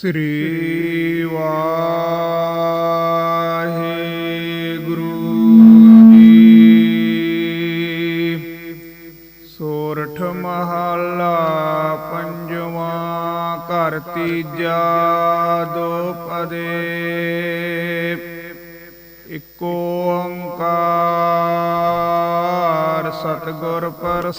ਸ੍ਰੀ ਵਾਹਿਗੁਰੂ ਜੀ। ਸੋਰਠ ਮਹੱਲਾ ਪੰਜਵਾਂ ਘਰ ਤੀਜਾ ਦੋ ਪਦੇ। ਓੰਕਾਰ ਸਤਿਗੁਰ ਪ੍ਰਸਾਦ।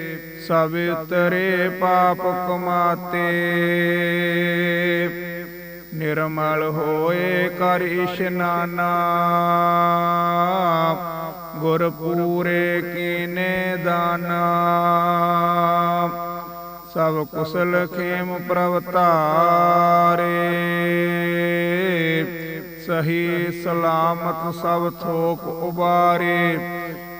ਸਭ ਉਤਰੇ ਪਾਪ ਕਮਾਤੇ। ਨਿਰਮਲ ਹੋਏ ਕਰ ਇਸ਼ਨਾਨਾ ਗੁਰ ਪੂਰੇ ਕੀਨੇ ਦਾਨਾ। ਸਭ ਕੁਸਲ ਖੇਮ ਪ੍ਰਭ ਸਹੀ ਸਲਾਮਤ ਸਭ ਥੋਕ ਉਬਾਰੇ।